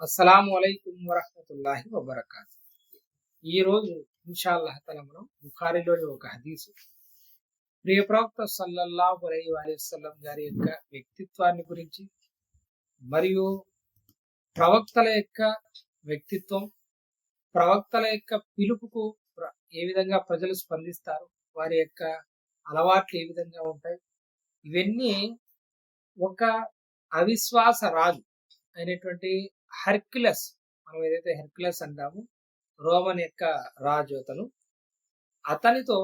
అస్సలాము అలైకుం వరహమతుల్లాహి వబర్కాత్. ఈరోజు ఇన్షాల్లాహ్ తల మనం బుఖారిలోని ఒక హదీసు. ప్రియప్రవక్త సల్లల్లాహు అలైహి వసల్లం గారి యొక్క వ్యక్తిత్వాన్ని గురించి మరియు ప్రవక్తల యొక్క వ్యక్తిత్వం ప్రవక్తల యొక్క పిలుపుకు ఏ విధంగా ప్రజలు స్పందిస్తారు వారి యొక్క అలవాట్లు ఏ విధంగా ఉంటాయి ఇవన్నీ ఒక అవిశ్వాస రాజు అయినటువంటి హెర్క్యులస్ మనం ఏదైతే హెర్క్యులస్ అంటాము రోమన్ యొక్క రాజు అతను అతనితో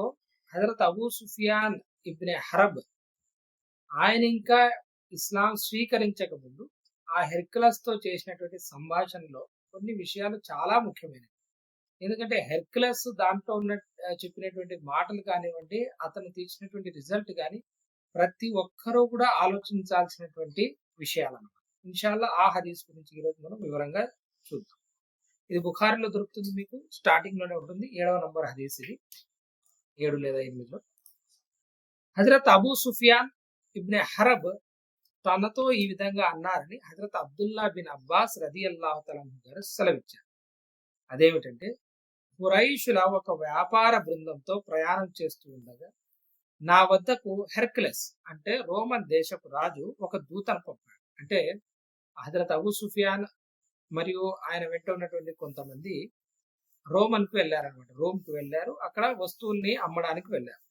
హజరత్ అబూ సుఫియాన్ ఇబ్నే హరబ్ ఆయన ఇంకా ఇస్లాం స్వీకరించకముందు ఆ హెర్క్యులస్తో చేసినటువంటి సంభాషణలో కొన్ని విషయాలు చాలా ముఖ్యమైనవి. ఎందుకంటే హెర్క్యులస్ దాంట్లో ఉన్న చెప్పినటువంటి మాటలు కానివ్వండి అతను తీసినటువంటి రిజల్ట్ కానీ ప్రతి ఒక్కరూ కూడా ఆలోచించాల్సినటువంటి విషయాలన్నమాట. ఇన్షాల్లా ఆ హదీస్ గురించి ఈరోజు మనం వివరంగా చూద్దాం. ఇది బుఖారిలో దొరుకుతుంది మీకు స్టార్టింగ్లోనే ఉంటుంది ఏడవ నంబర్ హదీస్ ఇది. ఏడు లేదా ఎనిమిదిలో. హజరత్ అబూ సుఫియాన్ ఇబ్నె హరబ్ తనతో ఈ విధంగా అన్నారని హజరత్ అబ్దుల్లా బిన్ అబ్బాస్ రది అల్లాహ్ గారు సెలవిచ్చారు. అదేమిటంటే ఖురైషుల ఒక వ్యాపార బృందంతో ప్రయాణం చేస్తూ ఉండగా నా వద్దకు హెర్క్లెస్ అంటే రోమన్ దేశపు రాజు ఒక దూతను పంపాడు. అంటే హజరత్ అబూ సుఫియాన్ మరియు ఆయన వెంట ఉన్నటువంటి కొంతమంది రోమన్కు వెళ్ళారనమాట రోమ్కు వెళ్ళారు. అక్కడ వస్తువుల్ని అమ్మడానికి వెళ్ళారు.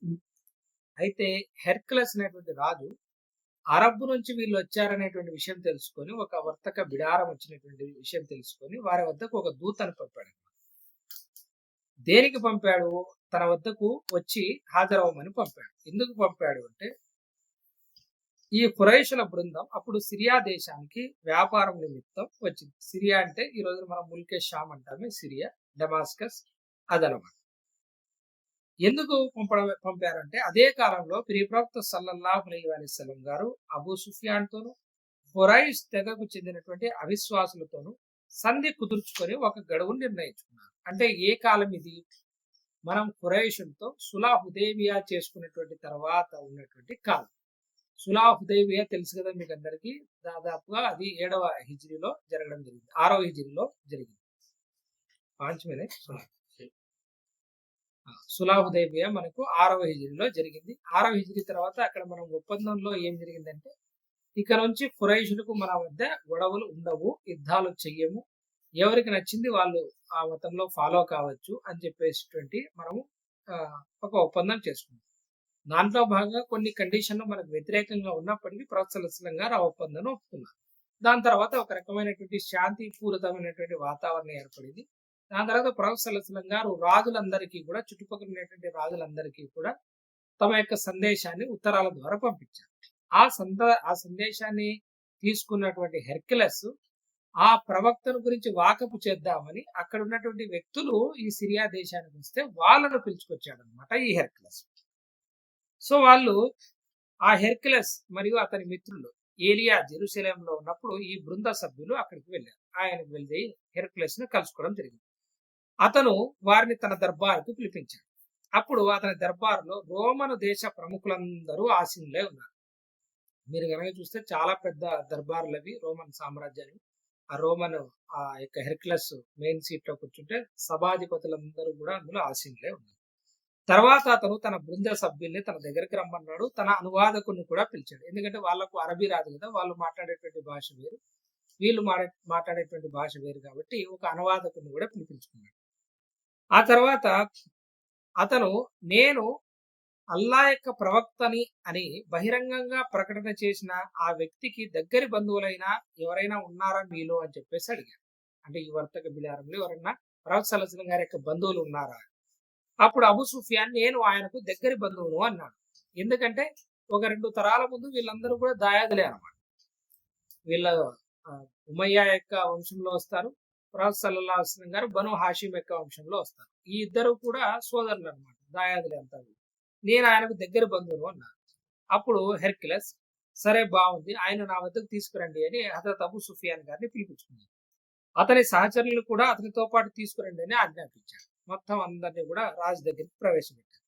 అయితే హెర్క్యులస్ అనేటువంటి రాజు అరబ్ నుంచి వీళ్ళు వచ్చారనేటువంటి విషయం తెలుసుకొని ఒక వర్తక బిడారం వచ్చినటువంటి విషయం తెలుసుకొని వారి వద్దకు ఒక దూతను పంపాడు దేనికి పంపాడు? తన వద్దకు వచ్చి హాజరవ్వమని పంపాడు. ఎందుకు పంపాడు అంటే ఈ ఖురైషుల బృందం అప్పుడు సిరియా దేశానికి వ్యాపారం నిమిత్తం వచ్చింది. సిరియా అంటే ఈ రోజు మనం ముల్కే షామ్ అంటామే సిరియా డమాస్కస్ అదనమాట. ఎందుకు పంపడం పంపారంటే అదే కాలంలో ప్రియప్రవక్త సల్లల్లాహు అలైహి వసల్లం గారు అబూ సుఫియాన్ తోను తెగకు చెందినటువంటి అవిశ్వాసులతోనూ సంధి కుదుర్చుకొని ఒక గడువు నిర్ణయించుకున్నారు. అంటే ఏ కాలం ఇది? మనం ఖురైషులతో సులా హుదేబియా చేసుకున్నటువంటి తర్వాత ఉన్నటువంటి కాలం. సులా హుదైబియా తెలుసు కదా మీకు అందరికి దాదాపుగా అది ఏడవ హిజ్రీలో జరగడం జరిగింది. ఆరవ హిజ్రీలో జరిగింది. పాంచమేనే సులా హుదైబియా మనకు ఆరవ హిజ్రీలో జరిగింది. ఆరవ హిజ్రీ తర్వాత అక్కడ మనం ఒప్పందంలో ఏం జరిగిందంటే ఇక నుంచి ఖురైషులకు మన వద్ద గొడవలు ఉండవు యుద్ధాలు చెయ్యము. ఎవరికి నచ్చింది వాళ్ళు ఆ మతంలో ఫాలో కావచ్చు అని చెప్పేసిటువంటి మనము ఒక ఒప్పందం చేసుకున్నాం. దాంట్లో భాగంగా కొన్ని కండిషన్లు మనకు వ్యతిరేకంగా ఉన్నప్పటికీ ప్రోత్సహించడం గారు ఆ ఒప్పందాన్ని ఒప్పుకున్నారు దాని తర్వాత ఒక రకమైనటువంటి శాంతిపూరితమైనటువంటి వాతావరణం ఏర్పడింది. దాని తర్వాత ప్రోత్సహించడం గారు రాజులందరికీ కూడా చుట్టుపక్కల ఉన్నటువంటి రాజులందరికీ కూడా తమ యొక్క సందేశాన్ని ఉత్తరాల ద్వారా పంపించారు. ఆ సంద ఆ సందేశాన్ని తీసుకున్నటువంటి హెర్క్యులస్ ఆ ప్రవక్తను గురించి వాకపు చేద్దామని అక్కడ ఉన్నటువంటి వ్యక్తులు ఈ సిరియా దేశానికి వస్తే వాళ్ళను పిలుచుకొచ్చాడు అనమాట ఈ హెర్క్యులస్. సో వాళ్ళు ఆ హెర్క్యులస్ మరియు అతని మిత్రులు ఏలియా జెరూసలేంలో ఉన్నప్పుడు ఈ బృంద సభ్యులు అక్కడికి వెళ్ళారు. ఆయనకు వెళ్ళి హెర్క్యులస్ను కలుసుకోవడం జరిగింది. అతను వారిని తన దర్బారుకు పిలిపించాడు. అప్పుడు అతని దర్బారులో రోమను దేశ ప్రముఖులందరూ ఆసీనులే ఉన్నారు. మీరు కనుక చూస్తే చాలా పెద్ద దర్బారులు అవి రోమన్ సామ్రాజ్యాన్ని ఆ రోమన్ ఆ యొక్క హెర్క్యులస్ మెయిన్ సీట్లో కూర్చుంటే సభాధిపతులందరూ కూడా అందులో ఆసీనులే ఉన్నారు. తర్వాత అతను తన బృంద సభ్యుల్ని తన దగ్గరికి రమ్మన్నాడు. తన అనువాదకుని కూడా పిలిచాడు. ఎందుకంటే వాళ్ళకు అరబీ రాదు కదా వాళ్ళు మాట్లాడేటువంటి భాష వేరు. వీళ్ళు మాడే మాట్లాడేటువంటి భాష వేరు కాబట్టి ఒక అనువాదకుని కూడా పిలిపించుకున్నాడు. ఆ తర్వాత అతను నేను అల్లా యొక్క ప్రవక్తని అని బహిరంగంగా ప్రకటన చేసిన ఆ వ్యక్తికి దగ్గరి బంధువులైనా ఎవరైనా ఉన్నారా మీలో? అని చెప్పేసి అడిగాను అంటే ఈ వర్తక బిలారంలో ఎవరైనా ప్రవక్త సలసలం గారి యొక్క బంధువులు ఉన్నారా? అప్పుడు అబు సుఫియాన్ నేను ఆయనకు దగ్గరి బంధువును అన్నాడు. ఎందుకంటే ఒక రెండు తరాల ముందు వీళ్ళందరూ కూడా దాయాదులే అనమాట వీళ్ళ ఉమయ్య యొక్క వంశంలో వస్తారు. ప్రవక్త సల్లల్లాహు గారు బను హాషిం యొక్క వంశంలో వస్తారు. ఈ ఇద్దరు కూడా సోదరులు అనమాట దాయాదులే అంతా నేను ఆయనకు దగ్గర బంధువును అన్నాను అప్పుడు హెర్క్యులస్ సరే బాగుంది ఆయన నా వద్దకు తీసుకురండి అని హజరత్ అబు సుఫియాన్ గారిని పిలిపించుకున్నాడు. అతని సహచరులను కూడా అతనితో పాటు తీసుకురండి అని ఆజ్ఞాపించాడు మొత్తం అందరినీ కూడా రాజు దగ్గరికి ప్రవేశపెట్టారు.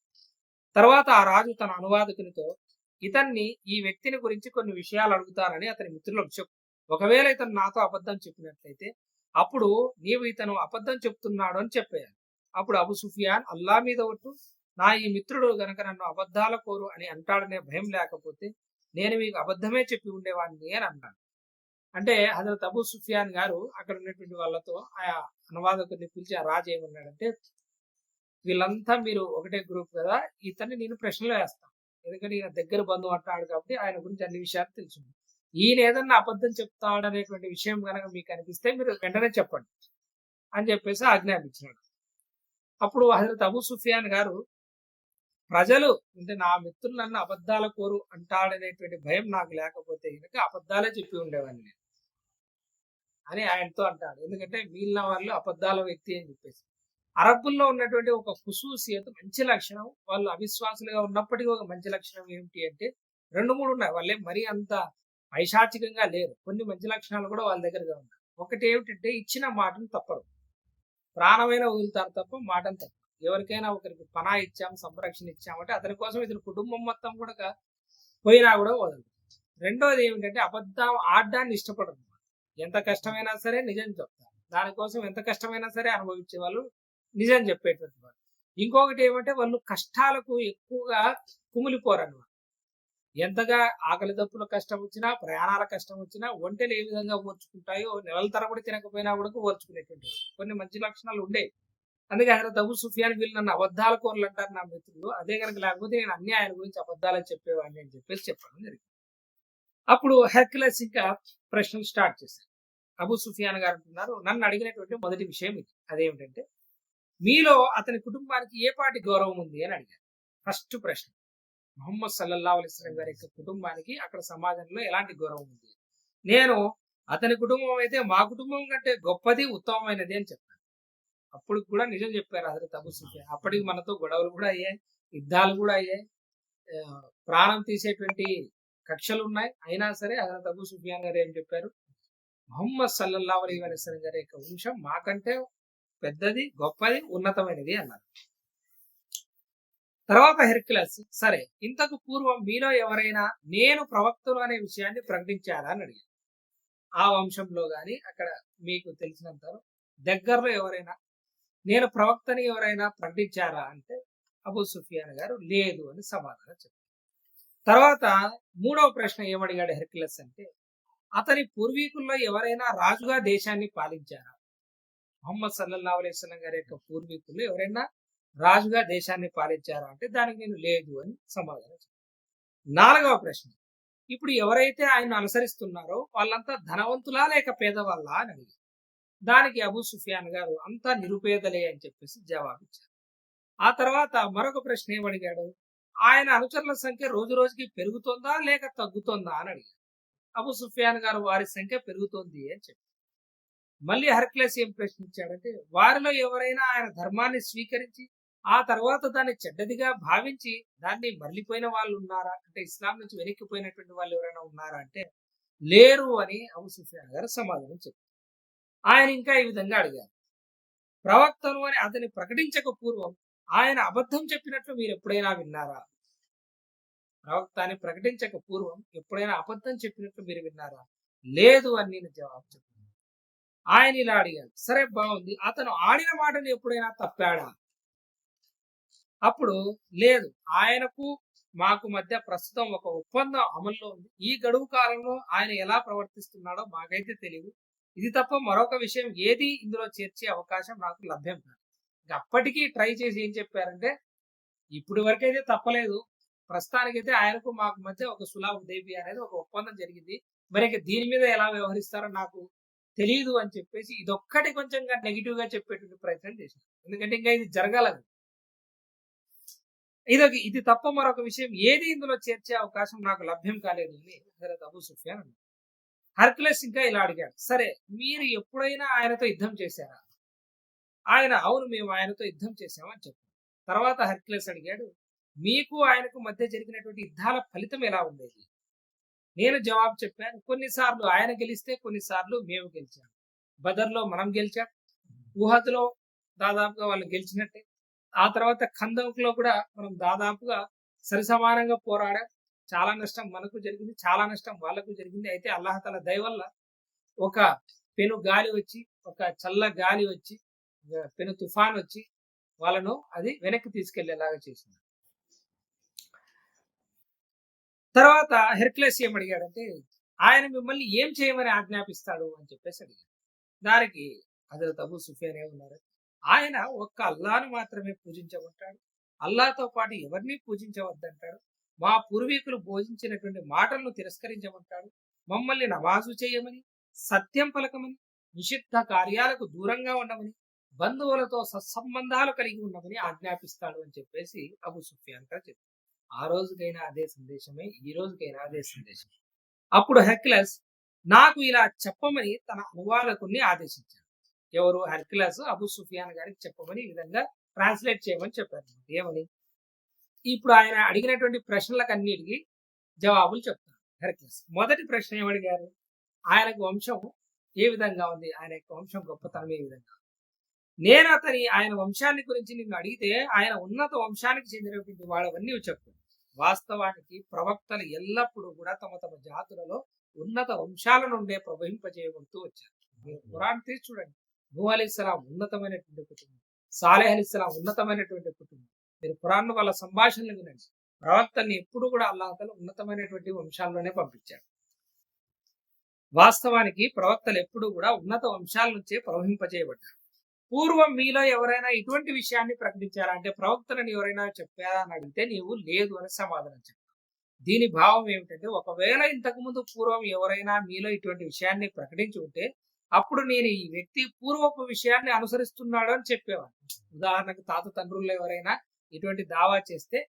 తర్వాత ఆ రాజు తన అనువాదకునితో ఇతన్ని ఈ వ్యక్తిని గురించి కొన్ని విషయాలు అడుగుతానని అతని మిత్రులకు చెప్పు. ఒకవేళ ఇతను నాతో అబద్ధం చెప్పినట్లయితే అప్పుడు నీవు ఇతను అబద్ధం చెప్తున్నాడు అని చెప్పేయాలి. అప్పుడు అబు సుఫియాన్ అల్లా మీద ఒట్టు. నా ఈ మిత్రుడు గనక నన్ను అబద్ధాల కోరు అని అంటాడనే భయం లేకపోతే నేను మీకు అబద్ధమే చెప్పి ఉండేవాడిని అని అన్నాడు. అంటే హజరత్ అబు సుఫియాన్ గారు అక్కడ ఉన్నటువంటి వాళ్ళతో ఆ అనువాదకుడిని పిలిచి ఆ రాజు ఏమన్నాడంటే వీళ్ళంతా మీరు ఒకటే గ్రూప్ కదా ఇతన్ని నేను ప్రశ్నలు వేస్తాను ఎందుకంటే ఈయన దగ్గర బంధువు అంటాడు కాబట్టి ఆయన గురించి అన్ని విషయాలు తెలుసు ఈయన ఏదన్నా అబద్ధం చెప్తాడనేటువంటి విషయం కనుక మీకు అనిపిస్తే మీరు వెంటనే చెప్పండి. అని చెప్పేసి ఆజ్ఞాపించినాడు. అప్పుడు హజరత్ అబు సుఫియాన్ గారు ప్రజలు అంటే నా మిత్రులు నన్ను అబద్ధాల కోరు అంటాడనేటువంటి భయం నాకు లేకపోతే కనుక అబద్ధాలే చెప్పి ఉండేవాడిని నేను. అని ఆయనతో అంటాడు. ఎందుకంటే మిగిలిన వాళ్ళు అబద్ధాల వ్యక్తి అని చెప్పేసి. అరబ్బుల్లో ఉన్నటువంటి ఒక ఖుసూసియత మంచి లక్షణం. వాళ్ళు అవిశ్వాసులుగా ఉన్నప్పటికీ ఒక మంచి లక్షణం ఏమిటి అంటే రెండు మూడు ఉన్నాయి. వాళ్ళే మరీ అంత పైశాచికంగా లేరు. కొన్ని మంచి లక్షణాలు కూడా వాళ్ళ దగ్గరగా ఉన్నాయి. ఒకటి ఏమిటంటే ఇచ్చిన మాటను తప్పరు. ప్రాణమైన వదులుతారు తప్ప మాటను తప్ప ఎవరికైనా ఒకరికి పనా ఇచ్చాం సంరక్షణ ఇచ్చామంటే అతని కోసం ఇతని కుటుంబం మొత్తం కూడా పోయినా కూడా వదలదు రెండోది ఏమిటంటే అబద్ధం ఆడడాన్ని ఇష్టపడరు. ఎంత కష్టమైనా సరే నిజం చెప్తారు. దానికోసం ఎంత కష్టమైనా సరే అనుభవించే వాళ్ళు నిజం చెప్పేటువంటి వాళ్ళు. ఇంకొకటి ఏమంటే వాళ్ళు కష్టాలకు ఎక్కువగా కుమిలిపోరన్నమాట. ఎంతగా ఆకలి దప్పుల కష్టం వచ్చినా ప్రయాణాల కష్టం వచ్చినా ఒంటెలు ఏ విధంగా ఓర్చుకుంటాయో నెలల తరబడి తినకపోయినా కూడా ఓర్చుకునేటువంటి కొన్ని మంచి లక్షణాలు ఉండేవి. అందుకే హజరత్ అబు సుఫియాన్ వీళ్ళు నన్ను అబద్ధాల కోరలు అంటారు నా మిత్రులు. అదే కనుక లేకపోతే నేను అన్ని ఆయన గురించి అబద్ధాలు చెప్పేవాడిని అని చెప్పేసి చెప్పడం జరిగింది. అప్పుడు హెర్క్యులస్ ఇంకా ప్రశ్నలు స్టార్ట్ చేశారు. అబు సుఫియాన్ గారు అంటున్నారు నన్ను అడిగినటువంటి మొదటి విషయం ఇది. అదేమిటంటే మీలో అతని కుటుంబానికి ఏ పాటి గౌరవం ఉంది అని అడిగారు. ఫస్ట్ ప్రశ్న మొహమ్మద్ సల్లల్లా అలిస్లం గారి యొక్క కుటుంబానికి అక్కడ సమాజంలో ఎలాంటి గౌరవం ఉంది? నేను అతని కుటుంబం అయితే మా కుటుంబం కంటే గొప్పది ఉత్తమమైనది అని చెప్పాను. అప్పుడు కూడా నిజం చెప్పారు హజరత్ అబు సుఫియాన్. అప్పటికి మనతో గొడవలు కూడా అయ్యాయి యుద్ధాలు కూడా అయ్యాయి. ప్రాణం తీసేటువంటి కక్షలు ఉన్నాయి అయినా సరే హజరత్ అబు సుఫియాన్ గారు ఏం చెప్పారు? మొహమ్మద్ సల్లల్లా అలీ అలిస్లం గారి యొక్క వంశం మాకంటే పెద్దది గొప్పది ఉన్నతమైనది అన్నారు. తర్వాత హెర్క్యులస్ సరే ఇంతకు పూర్వం మీలో ఎవరైనా నేను ప్రవక్తలు అనే విషయాన్ని ప్రకటించారా అని అడిగారు. ఆ వంశంలో గాని అక్కడ మీకు తెలిసినంత దగ్గరలో ఎవరైనా నేను ప్రవక్తని ఎవరైనా ప్రకటించారా అంటే అబూ సుఫియాన్ గారు లేదు అని సమాధానం చెప్పారు. తర్వాత మూడవ ప్రశ్న ఏమడిగాడు హెర్క్యులస్ అంటే అతని పూర్వీకుల్లో ఎవరైనా రాజుగా దేశాన్ని పాలించారా? మొహమ్మద్ సల్లల్లా అలైస్లం గారి యొక్క పూర్వీకులు ఎవరైనా రాజుగా దేశాన్ని పాలించారా అంటే దానికి నేను లేదు అని సమాధానం నాలుగవ ప్రశ్న ఇప్పుడు ఎవరైతే ఆయన అనుసరిస్తున్నారో వాళ్ళంతా ధనవంతులా లేక పేదవాళ్ళ అని అడిగారు దానికి అబూ సుఫియాన్ గారు అంతా నిరుపేదలే అని చెప్పేసి జవాబిచ్చారు. ఆ తర్వాత మరొక ప్రశ్న ఏమడిగాడు? ఆయన అనుచరుల సంఖ్య రోజు రోజుకి పెరుగుతుందా లేక తగ్గుతుందా అని అడిగారు. అబు సుఫియాన్ గారు వారి సంఖ్య పెరుగుతోంది అని చెప్పారు. మళ్ళీ హర్క్లెస్ ఏం ప్రశ్నించాడంటే వారిలో ఎవరైనా ఆయన ధర్మాన్ని స్వీకరించి ఆ తర్వాత దాన్ని చెడ్డదిగా భావించి దాన్ని మరలిపోయిన వాళ్ళు ఉన్నారా? అంటే ఇస్లాం నుంచి వెనక్కిపోయినటువంటి వాళ్ళు ఎవరైనా ఉన్నారా? అంటే లేరు అని అబు సుఫియాన్ గారు సమాధానం చెప్పారు. ఆయన ఇంకా ఈ విధంగా అడిగారు. ప్రవక్తను అని అతని ప్రకటించక పూర్వం ఆయన అబద్ధం చెప్పినట్లు మీరు ఎప్పుడైనా విన్నారా? ప్రవక్తాన్ని ప్రకటించక పూర్వం ఎప్పుడైనా అబద్ధం చెప్పినట్లు మీరు విన్నారా? లేదు అని నేను జవాబు చెప్పాను ఆయన ఇలా అడిగాడు సరే బాగుంది అతను ఆడిన మాటను ఎప్పుడైనా తప్పాడా? అప్పుడు లేదు ఆయనకు మాకు మధ్య ప్రస్తుతం ఒక ఒప్పందం అమల్లో ఉంది. ఈ గడువు కాలంలో ఆయన ఎలా ప్రవర్తిస్తున్నాడో మాకైతే తెలియదు ఇది తప్ప మరొక విషయం ఏది ఇందులో చేర్చే అవకాశం నాకు లభ్యం కాదు. అప్పటికీ ట్రై చేసి ఏం చెప్పారంటే ఇప్పటి వరకైతే తప్పలేదు. ప్రస్తుతానికైతే ఆయనకు మాకు మధ్య ఒక సులా ఉదయపి అనేది ఒక ఒప్పందం జరిగింది. మరి దీని మీద ఎలా వ్యవహరిస్తారో నాకు తెలియదు అని చెప్పేసి ఇదొక్కటి కొంచెం నెగిటివ్గా చెప్పేటువంటి ప్రయత్నం చేశారు. ఎందుకంటే ఇంకా ఇది జరగాలని ఇది ఇది తప్ప మరొక విషయం ఏది ఇందులో చేర్చే అవకాశం నాకు లభ్యం కాలేదు అని హజరత్ అబూ సుఫియాన్ అన్నారు. హర్క్లెస్ ఇంకా ఇలా అడిగాడు సరే మీరు ఎప్పుడైనా ఆయనతో యుద్ధం చేశారా? ఆయన అవును మేము ఆయనతో యుద్ధం చేశామని చెప్పారు తర్వాత హర్కులస్ అడిగాడు మీకు ఆయనకు మధ్య జరిగినటువంటి యుద్ధాల ఫలితం ఎలా ఉండేది? నేను జవాబు చెప్పాను కొన్నిసార్లు ఆయన గెలిస్తే కొన్నిసార్లు మేము గెలిచాం. బదర్లో మనం గెలిచాం. ఊహద్లో దాదాపుగా వాళ్ళు గెలిచినట్టే. ఆ తర్వాత ఖందంలో కూడా మనం దాదాపుగా సరిసమానంగా పోరాడాం. చాలా నష్టం మనకు జరిగింది చాలా నష్టం వాళ్ళకు జరిగింది. అయితే అల్లాహతల దయ వల్ల ఒక పెను గాలి వచ్చి ఒక చల్ల గాలి వచ్చి పెను తుఫాన్ వచ్చి వాళ్ళను అది వెనక్కి తీసుకెళ్ళేలాగా చేసింది. తర్వాత హెర్క్లెస్ ఏం అడిగాడంటే ఆయన మిమ్మల్ని ఏం చేయమని ఆజ్ఞాపిస్తాడు అని చెప్పేసి అడిగాడు. దానికి హజరత్ అబు సుఫియాన్ ఏమన్నారు ఆయన ఒక్క అల్లాను మాత్రమే పూజించమంటాడు. అల్లాతో పాటు ఎవరిని పూజించవద్దంటాడు? మా పూర్వీకులు బోధించినటువంటి మాటలను తిరస్కరించమంటాడు? మమ్మల్ని నమాజు చేయమని సత్యం పలకమని నిషిద్ధ కార్యాలకు దూరంగా ఉండమని బంధువులతో సత్సంబంధాలు కలిగి ఉండమని ఆజ్ఞాపిస్తాడు అని చెప్పేసి అబు సుఫియాన్ గారు చెప్పారు. ఆ రోజుకైనా అదే సందేశమే ఈ రోజుకైనా అదే సందేశం అప్పుడు హెక్లస్ నాకు ఇలా చెప్పమని తన అనువాదకుని ఆదేశించారు ఎవరు? హెర్క్లస్ అబు సుఫియాన్ గారికి చెప్పమని ఈ విధంగా ట్రాన్స్లేట్ చేయమని చెప్పారు. ఏమని? ఇప్పుడు ఆయన అడిగినటువంటి ప్రశ్నలకు అన్నిటికీ జవాబులు చెప్తారు హెర్క్లస్ మొదటి ప్రశ్న ఏమడిగారు ఆయనకు వంశం ఏ విధంగా ఉంది? ఆయన యొక్క వంశం గొప్పతనం ఏ విధంగా నేను అతని ఆయన వంశాన్ని గురించి నిన్ను అడిగితే ఆయన ఉన్నత వంశానికి చెందినటువంటి వాళ్ళవన్నీ చెప్పు. వాస్తవానికి ప్రవక్తలు ఎల్లప్పుడూ కూడా తమ తమ జాతులలో ఉన్నత వంశాల నుండే ప్రవహింపజేయబడుతూ వచ్చారు. మీరు ఖురాన్ తీసి చూడండి. నూ అలీస్లాం ఉన్నతమైనటువంటి కుటుంబం సాలెహ్ అలీస్లాం ఉన్నతమైనటువంటి కుటుంబం. మీరు ఖురాన్ వాళ్ళ సంభాషణలు వినండి. ప్రవక్తల్ని ఎప్పుడు కూడా అల్లాహతలు ఉన్నతమైనటువంటి వంశాల్లోనే పంపించారు వాస్తవానికి ప్రవక్తలు ఎప్పుడు కూడా ఉన్నత వంశాల నుంచే ప్రవహింపజేయబడ్డారు. పూర్వం మీలో ఎవరైనా ఇటువంటి విషయాన్ని ప్రకటించారా? అంటే ప్రవక్తలను ఎవరైనా చెప్పారా అని అడిగితే నీవు లేదు అని సమాధానం చెప్పావు. దీని భావం ఏమిటంటే ఒకవేళ ఇంతకుముందు పూర్వం ఎవరైనా మీలో ఇటువంటి విషయాన్ని ప్రకటించి ఉంటే అప్పుడు నేను ఈ వ్యక్తి పూర్వపు విషయాన్ని అనుసరిస్తున్నాడు అని చెప్పేవాడిని. ఉదాహరణకు తాత తండ్రుల్లో ఎవరైనా ఇటువంటి దావా చేస్తే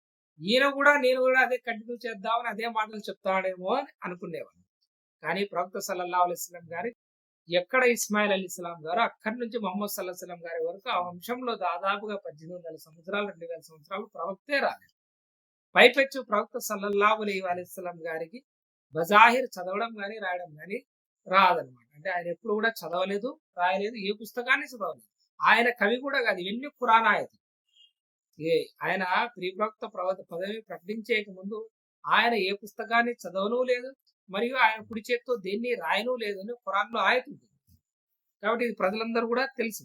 ఈయన కూడా నేను కూడా అదే కంటిన్యూ చేద్దామని అదే మాటలు చెప్తాడేమో అని అనుకునేవాడిని. కానీ ప్రవక్త సల్లల్లా అలైస్లం గారి ఎక్కడ ఇస్మాయిల్ అలీ ఇస్లాం గారు అక్కడి నుంచి మొహమ్మద్ సల్లాహం గారి వరకు ఆ వంశంలో దాదాపుగా పద్దెనిమిది వందల సంవత్సరాలు రెండు వేల సంవత్సరాలు ప్రవక్తే రాలేదు. పైపెచ్చు ప్రవక్త సల్లల్లాహులీ అలీ అలీస్లాం గారికి బజాహిర్ చదవడం కానీ రాయడం కానీ రాదనమాట అంటే ఆయన ఎప్పుడు కూడా చదవలేదు రాయలేదు ఏ పుస్తకాన్ని చదవలేదు. ఆయన కవి కూడా కాదు ఇవన్నీ పురాణాయతి ఏ ఆయన ప్రియప్రవక్త ప్రవక్త పదవి ప్రకటించేక ముందు ఆయన ఏ పుస్తకాన్ని చదవను లేదు మరియు ఆయన కుడి చేత్తో దేన్ని రాయను లేదని ఖురాన్లో ఆయత ఉంటుంది కాబట్టి ఇది ప్రజలందరూ కూడా తెలుసు.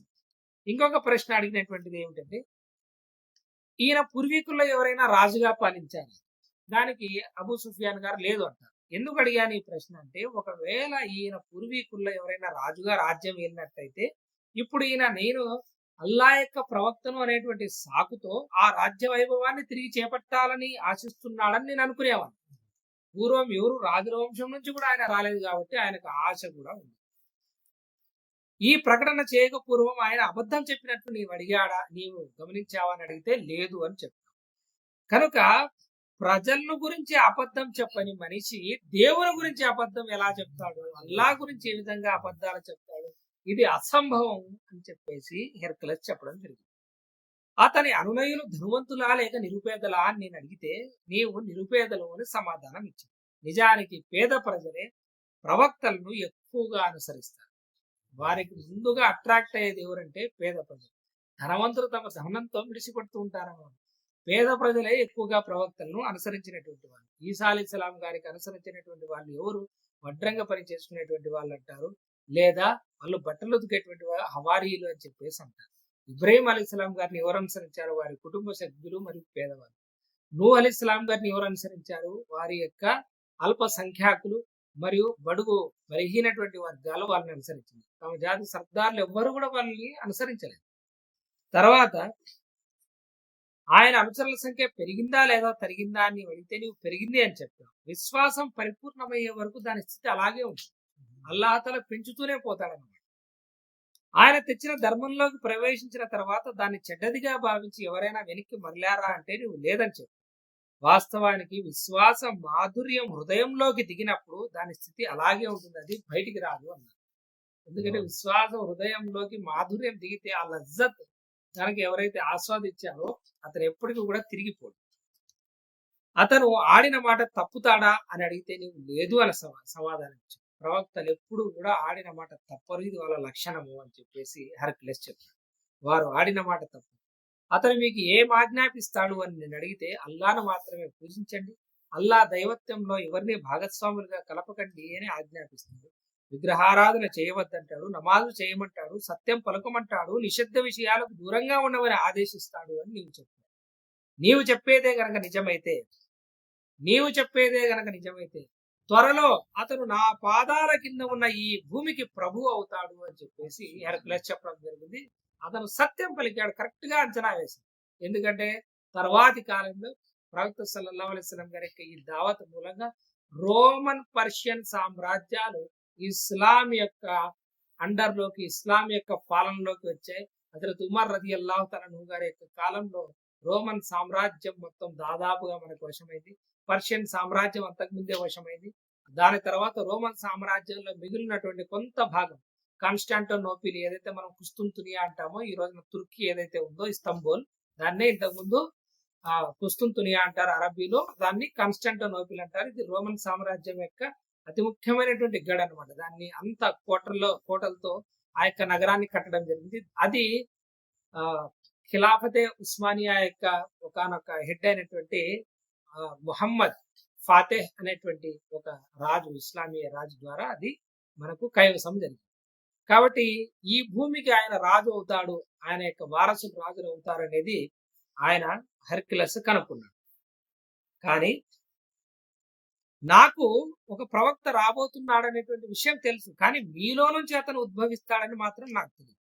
ఇంకొక ప్రశ్న అడిగినటువంటిది ఏమిటంటే ఈయన పూర్వీకుల్లో ఎవరైనా రాజుగా పాలించాలి దానికి అబూ సుఫియాన్ గారు లేదు అంటారు. ఎందుకు అడిగాను ఈ ప్రశ్న అంటే ఒకవేళ ఈయన పూర్వీకుల్లో ఎవరైనా రాజుగా రాజ్యం వెళ్ళినట్టయితే ఇప్పుడు ఈయన నేను అల్లా యొక్క ప్రవక్తను అనేటువంటి సాకుతో ఆ రాజ్య వైభవాన్ని తిరిగి చేపట్టాలని ఆశిస్తున్నాడని నేను అనుకునేవాడిని పూర్వం ఎవరు రాజవంశం నుంచి కూడా ఆయన రాలేదు కాబట్టి ఆయనకు ఆశ కూడా ఉంది. ఈ ప్రకటన చేయక పూర్వం ఆయన అబద్ధం చెప్పినట్టు నీవు అడిగాడా? నీవు గమనించావా? అని అడిగితే లేదు అని చెప్పావు కనుక ప్రజలను గురించి అబద్ధం చెప్పని మనిషి దేవుని గురించి అబద్ధం ఎలా చెప్తాడు? అల్లా గురించి ఏ విధంగా అబద్ధాలు చెప్తాడు? ఇది అసంభవం అని చెప్పేసి హెర్కులస్ చెప్పడం జరిగింది. అతని అనునయులు ధనవంతులా లేక నిరుపేదలా అని నేను అడిగితే నీవు నిరుపేదలు అని సమాధానం ఇచ్చింది నిజానికి పేద ప్రజలే ప్రవక్తలను ఎక్కువగా అనుసరిస్తారు. వారికి ముందుగా అట్రాక్ట్ అయ్యేది ఎవరంటే పేద ప్రజలు. ధనవంతులు తమ ధనంతో విడిచిపడుతూ ఉంటారన్నమాట పేద ప్రజలే ఎక్కువగా ప్రవక్తలను అనుసరించినటువంటి వాళ్ళు. ఈసాలి సలాం గారికి అనుసరించినటువంటి వాళ్ళు ఎవరు? వడ్రంగా పనిచేసుకునేటువంటి వాళ్ళు అంటారు. లేదా వాళ్ళు బట్టలు ఉతికేటువంటి హవారీలు అని చెప్పేసి అంటారు. ఇబ్రాహిం అలీ ఇస్లాం గారిని ఎవరు అనుసరించారు? వారి కుటుంబ సభ్యులు మరియు పేదవారు. నూ అలీ ఇస్లాం గారిని ఎవరు అనుసరించారు? వారి యొక్క అల్ప సంఖ్యాకులు మరియు బడుగు బలహీనటువంటి వర్గాలు వాళ్ళని అనుసరించింది. తమ జాతి సర్దార్లు ఎవ్వరు కూడా వాళ్ళని అనుసరించలేదు. తర్వాత ఆయన అనుచరుల సంఖ్య పెరిగిందా లేదా? తరిగిందా అని అడిగితే నీవు పెరిగింది అని చెప్పావు. విశ్వాసం పరిపూర్ణమయ్యే వరకు దాని స్థితి అలాగే ఉంటుంది అల్లాహతల పెంచుతూనే పోతాడన్నమాట. ఆయన తెచ్చిన ధర్మంలోకి ప్రవేశించిన తర్వాత దాన్ని చెడ్డదిగా భావించి ఎవరైనా వెనక్కి మరలారా అంటే నువ్వు లేదని చెప్పు. వాస్తవానికి విశ్వాసం మాధుర్యం హృదయంలోకి దిగినప్పుడు దాని స్థితి అలాగే ఉంటుంది అది బయటికి రాదు అన్నారు ఎందుకంటే విశ్వాసం హృదయంలోకి మాధుర్యం దిగితే ఆ లజ్జత్ దానికి ఎవరైతే ఆస్వాదించారో అతను ఎప్పటికీ కూడా తిరిగిపోడు. అతను ఆడిన మాట తప్పుతాడా అని అడిగితే నీవు లేదు అని సమాధానం ఇచ్చాడు ప్రవక్తలు ఎప్పుడు కూడా ఆడిన మాట తప్పరు. ఇది వాళ్ళ లక్షణము అని చెప్పేసి హర్క్లెస్ చెప్పాడు వారు ఆడిన మాట తప్పు. అతను మీకు ఏం ఆజ్ఞాపిస్తాడు అని నేను అడిగితే అల్లాను మాత్రమే పూజించండి. అల్లా దైవత్వంలో ఎవరిని భాగస్వాములుగా కలపకండి అని ఆజ్ఞాపిస్తాడు. విగ్రహారాధన చేయవద్దంటాడు. నమాజు చేయమంటాడు. సత్యం పలుకమంటాడు. నిషిద్ధ విషయాలకు దూరంగా ఉండమని ఆదేశిస్తాడు అని నీవు చెప్పావు. నీవు చెప్పేదే గనక నిజమైతే నీవు చెప్పేదే గనక నిజమైతే త్వరలో అతను నా పాదాల కింద ఉన్న ఈ భూమికి ప్రభు అవుతాడు అని చెప్పేసి హెర్కులస్ చెప్పడం జరిగింది. అతను సత్యం పలికాడు కరెక్ట్గా అంచనా వేశాడు. ఎందుకంటే తర్వాతి కాలంలో ప్రవక్త సల్లల్లా అలైస్లం గారి యొక్క ఈ దావత్ మూలంగా రోమన్ పర్షియన్ సామ్రాజ్యాలు ఇస్లాం యొక్క అండర్లోకి ఇస్లాం యొక్క పాలనలోకి వచ్చాయి. హజరత్ ఉమర్ రది అల్లాహ్ తలను గారి యొక్క కాలంలో రోమన్ సామ్రాజ్యం మొత్తం దాదాపుగా మనకు వశమైంది. పర్షియన్ సామ్రాజ్యం అంతకుముందే వశమైంది. దాని తర్వాత రోమన్ సామ్రాజ్యంలో మిగిలినటువంటి కొంత భాగం కాన్స్టాంటోనోపిల్ ఏదైతే మనం కుస్తుంతునియా అంటామో ఈ రోజున తుర్కీ ఏదైతే ఉందో ఇస్తంబుల్ దాన్నే ఇంతకుముందు ఆ కుస్తుంతునియా అంటారు అరబీలో దాన్ని కాన్స్టాంటోనోపిల్ అంటారు. ఇది రోమన్ సామ్రాజ్యం యొక్క అతి ముఖ్యమైనటువంటి గడ అనమాట దాన్ని అంత కోటల్లో కోటలతో ఆ యొక్క నగరాన్ని కట్టడం జరిగింది. అది ఆ ఖిలాఫతే ఉస్మానియా యొక్క ఒకనొక హెడ్ అయినటువంటి ముహమ్మద్ ఫాతేహ్ అనేటువంటి ఒక రాజు ఇస్లామీయ రాజు ద్వారా అది మనకు కైవసం జరిగింది. కాబట్టి ఈ భూమికి ఆయన రాజు అవుతాడు ఆయన యొక్క వారసులు రాజులు అవుతారు అనేది ఆయన హెర్క్యులస్ కనుక్కున్నాడు. కానీ నాకు ఒక ప్రవక్త రాబోతున్నాడు అనేటువంటి విషయం తెలుసు. కానీ మీలో నుంచి అతను ఉద్భవిస్తాడని మాత్రం నాకు తెలియదు.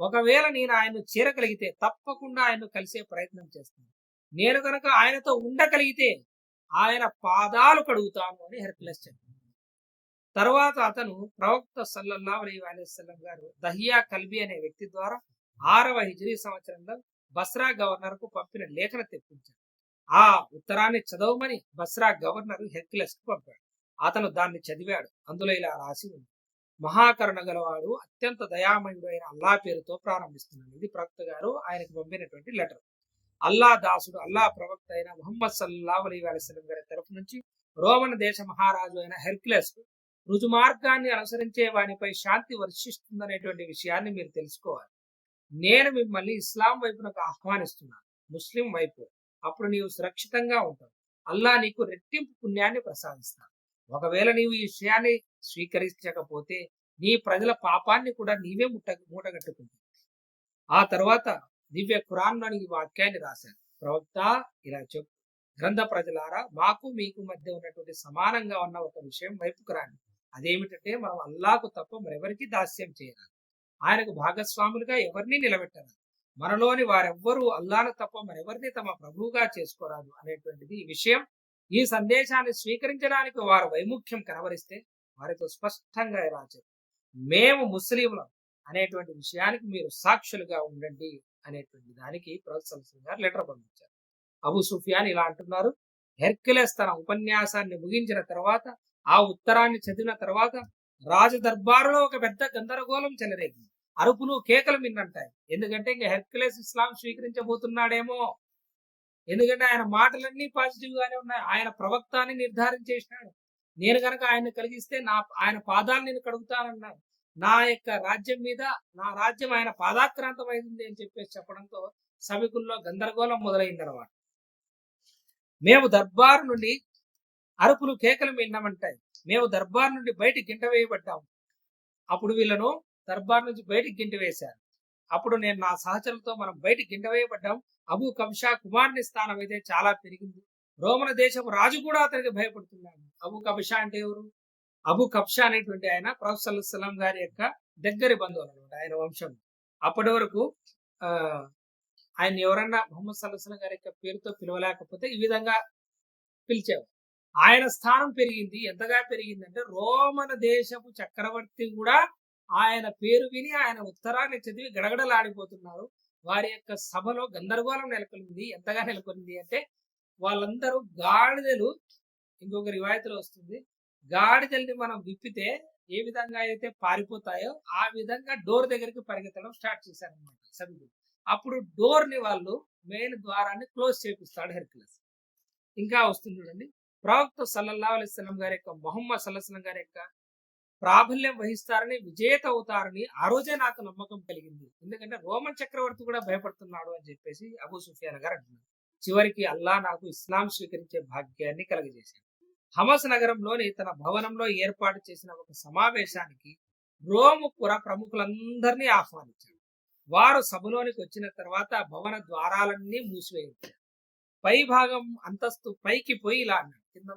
ఒకవేళ నేను ఆయన్ను చేరగలిగితే తప్పకుండా ఆయన్ను కలిసే ప్రయత్నం చేస్తాను. నేను కనుక ఆయనతో ఉండగలిగితే ఆయన పాదాలు కడుగుతాను అని హెర్క్లెస్ చెప్పాడు. తర్వాత అతను ప్రవక్త సల్లల్లా అలీ అలైస్లం గారు దహియా కల్బి అనే వ్యక్తి ద్వారా ఆరవ హిజరీ సంవత్సరంలో బస్రా గవర్నర్కు పంపిన లేఖను తెప్పించాడు. ఆ ఉత్తరాన్ని చదవమని బస్రా గవర్నర్ హెర్క్లెస్కు పంపాడు. అతను దాన్ని చదివాడు. అందులో ఇలా రాసి ఉంది. మహాకరుణ గలవాడు అత్యంత దయామయుడు అయిన అల్లా పేరుతో ప్రారంభిస్తున్నాడు. ఇది ప్రవక్త గారు ఆయనకు పంపినటువంటి లెటర్. అల్లా దాసుడు అల్లా ప్రవక్త అయిన ముహమ్మద్ సల్లా అలీ అలైస్లం గారి తరఫు నుంచి రోమన్ దేశ మహారాజు అయిన హెర్క్యులస్ రుజుమార్గాన్ని రుజు మార్గాన్ని అనుసరించే వానిపై శాంతి వర్షిస్తుందనేటువంటి విషయాన్ని మీరు తెలుసుకోవాలి. నేను మిమ్మల్ని ఇస్లాం వైపునకు ఆహ్వానిస్తున్నాను ముస్లిం వైపు. అప్పుడు నీవు సురక్షితంగా ఉంటావు. అల్లా నీకు రెట్టింపు పుణ్యాన్ని ప్రసాదిస్తాను ఒకవేళ నీవు ఈ విషయాన్ని స్వీకరించకపోతే నీ ప్రజల పాపాన్ని కూడా నీవే ముట్ట మూటగట్టుకుంటావు. ఆ తర్వాత దివ్య ఖురాన్లోని ఈ వాక్యాన్ని రాశారు. ప్రవక్త ఇలా చెప్పు. గ్రంథ ప్రజలారా మాకు మీకు మధ్య ఉన్నటువంటి సమానంగా ఉన్న ఒక విషయం వైపుకు రాండి. అదేమిటంటే మనం అల్లాకు తప్ప మరెవరికి దాస్యం చేయరాదు. ఆయనకు భాగస్వాములుగా ఎవరిని నిలబెట్టరాదు. మనలోని వారెవ్వరూ అల్లాను తప్ప మరెవరిని తమ ప్రభువుగా చేసుకోరాదు అనేటువంటిది ఈ విషయం. ఈ సందేశాన్ని స్వీకరించడానికి వారు వైముఖ్యం కనబరిస్తే వారితో స్పష్టంగా రాచారు మేము ముస్లింలం అనేటువంటి విషయానికి మీరు సాక్షులుగా ఉండండి. అనేటువంటి దానికి ప్రొఫెసర్ గారు లెటర్ పంపించారు. అబు సుఫియాన్ ఇలా అంటున్నారు హెర్క్యులస్ తన ఉపన్యాసాన్ని ముగించిన తర్వాత ఆ ఉత్తరాన్ని చదివిన తర్వాత రాజ దర్బారులో ఒక పెద్ద గందరగోళం చెలరేగింది. అరుపులు కేకలు మిన్నంటాయి. ఎందుకంటే ఇంకా హెర్క్యులస్ ఇస్లాం స్వీకరించబోతున్నాడేమో. ఎందుకంటే ఆయన మాటలన్నీ పాజిటివ్ గానే ఉన్నాయి. ఆయన ప్రవక్తాన్ని నిర్ధారించేసినాడు. నేను గనక ఆయన కలిగిస్తే నా ఆయన పాదాలు నేను కడుగుతానన్నాడు. నా యొక్క రాజ్యం మీద నా రాజ్యం ఆయన పాదాక్రాంతమైంది అని చెప్పేసి చెప్పడంతో సభికుల్లో గందరగోళం మొదలైంది అనమాట మేము దర్బారు నుండి అరుపులు కేకలు విన్నామంటాయి. మేము దర్బార్ నుండి బయటికి గింట వేయబడ్డాము అప్పుడు వీళ్ళను దర్బార్ నుంచి బయటికి గింట వేశారు. అప్పుడు నేను నా సహచరులతో మనం బయటికి గింట వేయబడ్డాం. అబు కంషా కుమార్ని స్థానం అయితే చాలా పెరిగింది. రోమన దేశం రాజు కూడా అతనికి భయపడుతున్నాడు. అబు కబషా అంటే ఎవరు? అబు కబ్షా అనేటువంటి ఆయన ప్రొఫెసర్ సలాం గారి యొక్క దగ్గరి బంధువులు అనమాట ఆయన వంశం. అప్పటి వరకు ఆ ఆయన ఎవరన్నా మొహమ్మద్ సల్లాహం గారి యొక్క పేరుతో పిలవలేకపోతే ఈ విధంగా పిలిచేవారు. ఆయన స్థానం పెరిగింది. ఎంతగా పెరిగిందంటే రోమన దేశపు చక్రవర్తి కూడా ఆయన పేరు విని ఆయన ఉత్తరాన్ని చదివి గడగడలాడిపోతున్నారు. వారి యొక్క సభలో గందరగోళం నెలకొంది ఎంతగా నెలకొంది అంటే వాళ్ళందరూ గాడిదలు ఇంకొక రివాయతలో వస్తుంది. గాడిదల్ని మనం విప్పితే ఏ విధంగా అయితే పారిపోతాయో ఆ విధంగా డోర్ దగ్గరికి పరిగెత్తడం స్టార్ట్ చేశారనమాట సభ్యుడు అప్పుడు డోర్ని వాళ్ళు మెయిన్ ద్వారాన్ని క్లోజ్ చేపిస్తాడు హెర్క్యులస్. ఇంకా వస్తుంది చూడండి. ప్రవక్త సల్లల్లా అలిస్లం గారి యొక్క మొహమ్మద్ సల్లస్లం గారి యొక్క ప్రాబల్యం వహిస్తారని విజేత అవుతారని ఆ రోజే నాకు నమ్మకం కలిగింది. ఎందుకంటే రోమన్ చక్రవర్తి కూడా భయపడుతున్నాడు అని చెప్పేసి అబూ సుఫియాన్ గారు అంటున్నారు. చివరికి అల్లా నాకు ఇస్లాం స్వీకరించే భాగ్యాన్ని కలగజేశాడు. హమస్ నగరంలోని తన భవనంలో ఏర్పాటు చేసిన ఒక సమావేశానికి రోముపుర ప్రముఖులందరినీ ఆహ్వానించాడు. వారు సభలోనికి వచ్చిన తర్వాత భవన ద్వారాలన్నీ మూసివేయించారు పై భాగం అంతస్తు పైకి పోయి ఇలా అన్నాడు. కింద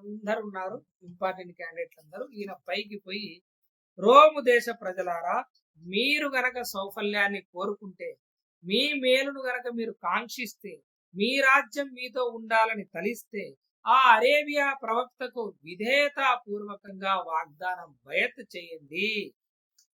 ఉన్నారు ఇంపార్టెంట్ క్యాండిడేట్లు అందరూ ఈయన పైకి పోయి రోము దేశ ప్రజలారా మీరు గనక సౌఫల్యాన్ని కోరుకుంటే మీ మేలును గనక మీరు కాంక్షిస్తే మీ రాజ్యం మీతో ఉండాలని తలిస్తే ఆ అరేబియా ప్రవక్తకు విధేయతా పూర్వకంగా వాగ్దానం బయట చేయండి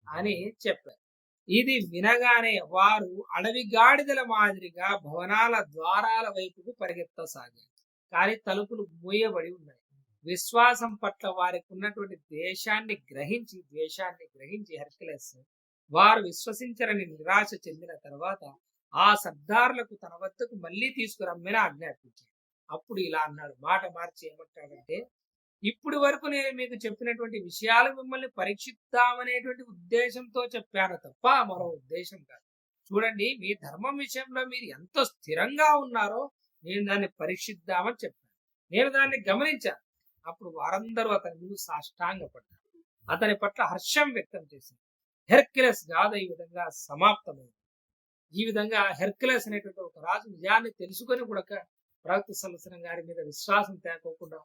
అని చెప్పారు. ఇది వినగానే వారు అడవి గాడిదల మాదిరిగా భవనాల ద్వారాల వైపుకు పరిగెత్తసాగారు. కానీ తలుపులు మూయబడి ఉన్నాయి. విశ్వాసం పట్ల వారికి ఉన్నటువంటి దేశాన్ని గ్రహించి ద్వేషాన్ని గ్రహించి హెర్క్యులెస్ వారు విశ్వసించరని నిరాశ చెందిన తర్వాత ఆ సర్దారులకు తన వద్దకు మళ్ళీ తీసుకురమ్మని ఆజ్ఞాపించారు. అప్పుడు ఇలా అన్నాడు. మాట మార్చి ఏమంటాడంటే ఇప్పుడు వరకు నేను మీకు చెప్పినటువంటి విషయాలు మిమ్మల్ని పరీక్షిద్దామనేటువంటి ఉద్దేశంతో చెప్పాను తప్ప మరో ఉద్దేశం కాదు. చూడండి మీ ధర్మం విషయంలో మీరు ఎంత స్థిరంగా ఉన్నారో నేను దాన్ని పరీక్షిద్దామని చెప్పాను. నేను దాన్ని గమనించాను. అప్పుడు వారందరూ అతని ముందు సాష్టాంగపడ్డారు. అతని పట్ల హర్షం వ్యక్తం చేశారు. హెర్క్యులస్ గాథ ఈ విధంగా సమాప్తమైంది. ఈ విధంగా హెర్క్యులస్ అనేటువంటి ఒక రాజు నిజాన్ని తెలుసుకొని కూడా ప్రవక్త సంవత్సరం గారి మీద విశ్వాసం తేకోకుండా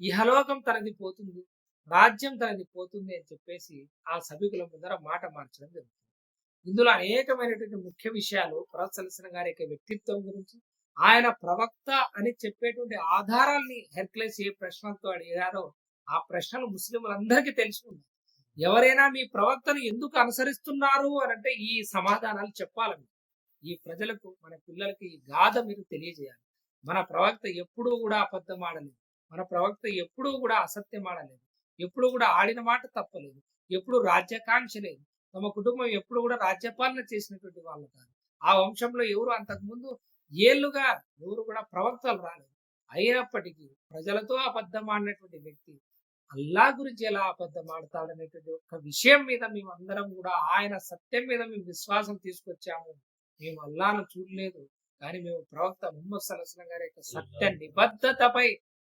ఇహలోకం తనది పోతుంది రాజ్యం తనది పోతుంది అని చెప్పేసి ఆ సభికుల ముందర మాట మార్చడం జరుగుతుంది. ఇందులో అనేకమైనటువంటి ముఖ్య విషయాలు ప్రవక్త సంవత్సరం గారి యొక్క వ్యక్తిత్వం గురించి ఆయన ప్రవక్త అని చెప్పేటువంటి ఆధారాల్ని హెర్క్లెస్ ఏ ప్రశ్నలతో అడిగారో ఆ ప్రశ్నలు ముస్లింలందరికీ తెలిసి ఉన్నాయి ఎవరైనా మీ ప్రవక్తను ఎందుకు అనుసరిస్తున్నారు అని అంటే ఈ సమాధానాలు చెప్పాలని. ఈ ప్రజలకు మన పిల్లలకి ఈ గాథ మీరు తెలియజేయాలి. మన ప్రవక్త ఎప్పుడూ కూడా అబద్ధం ఆడలేదు. మన ప్రవక్త ఎప్పుడూ కూడా అసత్యం ఆడలేదు. ఎప్పుడు కూడా ఆడిన మాట తప్పలేదు. ఎప్పుడు రాజ్యాకాంక్ష లేదు. తమ కుటుంబం ఎప్పుడు కూడా రాజ్యపాలన చేసినటువంటి వాళ్ళు కాదు. ఆ వంశంలో ఎవరు అంతకుముందు ఏళ్ళుగా ఎవరు కూడా ప్రవక్తలు రాలేదు. అయినప్పటికీ ప్రజలతో అబద్ధం ఆడినటువంటి వ్యక్తి అల్లా గురించి ఎలా అబద్ధం ఆడతాడనేటువంటి ఒక విషయం మీద మేము అందరం కూడా ఆయన సత్యం మీద మేము విశ్వాసం తీసుకొచ్చాము. మేము అల్లాను చూడలేదు. కానీ మేము ప్రవక్త ముహమ్మద్ సలసలం గారి యొక్క సత్య నిబద్ధతపై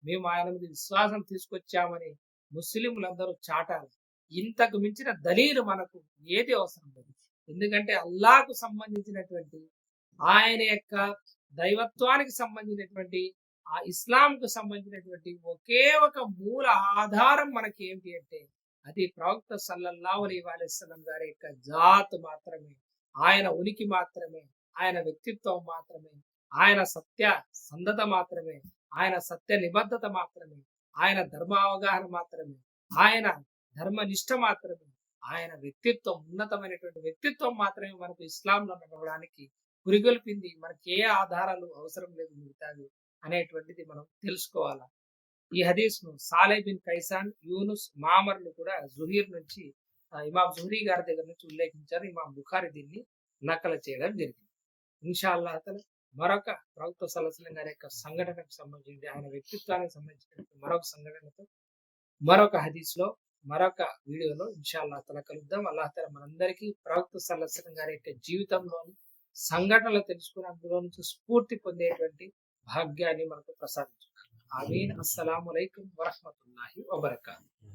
మేము ఆయన మీద విశ్వాసం తీసుకొచ్చామని ముస్లింలందరూ చాటాలి ఇంతకు మించిన దలీలు మనకు ఏది అవసరం లేదు. ఎందుకంటే అల్లాకు సంబంధించినటువంటి ఆయన యొక్క దైవత్వానికి సంబంధించినటువంటి ఆ ఇస్లాంకు సంబంధించినటువంటి ఒకే ఒక మూల ఆధారం మనకి ఏంటి అంటే అది ప్రవక్త సల్లల్లాహు అలైహి వసల్లం గారి యొక్క జాత్ మాత్రమే. ఆయన ఉనికి మాత్రమే. ఆయన వ్యక్తిత్వం మాత్రమే. ఆయన సత్య సందత మాత్రమే. ఆయన సత్య నిబద్ధత మాత్రమే. ఆయన ధర్మ అవగాహన మాత్రమే. ఆయన ధర్మనిష్ట మాత్రమే. ఆయన వ్యక్తిత్వం ఉన్నతమైనటువంటి వ్యక్తిత్వం మాత్రమే మనకు ఇస్లాంలో నడవడానికి గురిగొల్పింది మనకి ఏ ఆధారాలు అవసరం లేదు మిగతాది అనేటువంటిది మనం తెలుసుకోవాలా? ఈ హదీస్ను సాలే బిన్ కైసాన్ యూనుస్ మామర్లు కూడా జుహీర్ నుంచి ఇమాం జుహరీ గారి దగ్గర నుంచి ఉల్లేఖించారు. ఇమాం బుఖారి దీన్ని నకలు చేయడం జరిగింది. ఇన్షాల్లా అతను మరొక ప్రభుత్వ సలసలం గారి యొక్క సంఘటనకు సంబంధించి ఆయన వ్యక్తిత్వానికి సంబంధించిన మరొక సంఘటనతో మరొక హదీస్లో మరొక వీడియోలో ఇన్షాల్లా తల కలుద్దాం. అల్లాహ్ తల మనందరికీ ప్రవక్త సలసలం గారి యొక్క జీవితంలోని సంఘటనలు తెలుసుకుని అందులో నుంచి స్ఫూర్తి పొందేటువంటి భాగ్యాన్ని మనకు ప్రసాదించారు ఆమీన్. అస్సలం వరహమతుల్లాహి వబర్కాతు.